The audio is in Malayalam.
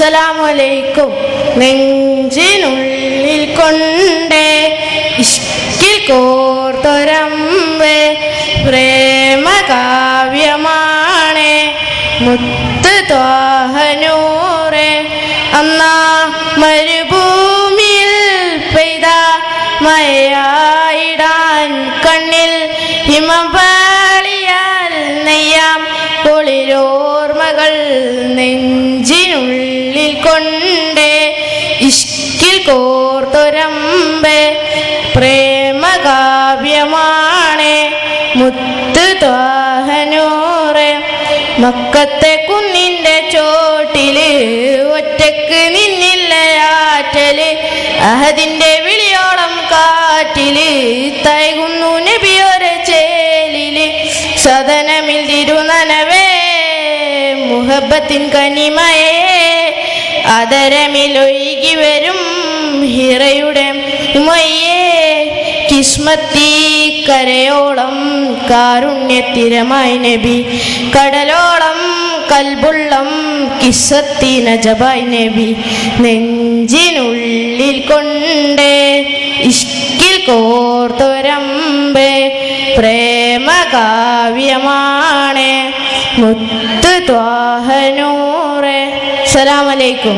അസ്സലാമലൈക്കും. നെഞ്ചിനുള്ളിൽ കൊണ്ടേ ഇഷ്കിൽ കോർത്തൊരമ്പേ പ്രേമകാവ്യമാണ്. മുത്ത് ത്വാഹനൂറെ. അന്നാ മരുഭൂമിയിൽ പെയ്ത മഴയായിടാൻ കൊണ്ടേ ഇഷ്കിൽ കോർത്തൊരമ്പേ പ്രേമകാവ്യമാണ്. മുത്തു ത്വാഹനൂറെ മക്കത്തെ കുന്നിന്റെ ചോട്ടിൽ ഒറ്റയ്ക്ക് നിന്നില്ല ആറ്റൽ. അഹദിന്റെ വിളിയോളം കാറ്റിൽ തൈകുന്നു നബിയൊരെ ചേലിൽ. സദനമിൽ തിരുനനവേ മുഹബത്തിൻ കനിമയേ അതരമിലൊഴുകി വരും ഹിറയുടെ മയ്യേ കിസ്മത്തി കരയോളം കാരുണ്യത്തിരമായി നബി. കടലോളം കൽബുള്ളം കിസ്സത്തി നജബായി നബി. നെഞ്ചിനുള്ളിൽ കൊണ്ട് ഇഷ്കിൽ കോർത്തൊരമ്പേ പ്രേമകാവ്യമാണ്. മുത്ത് ത്വാഹനൂറെ സലാമലൈക്കും.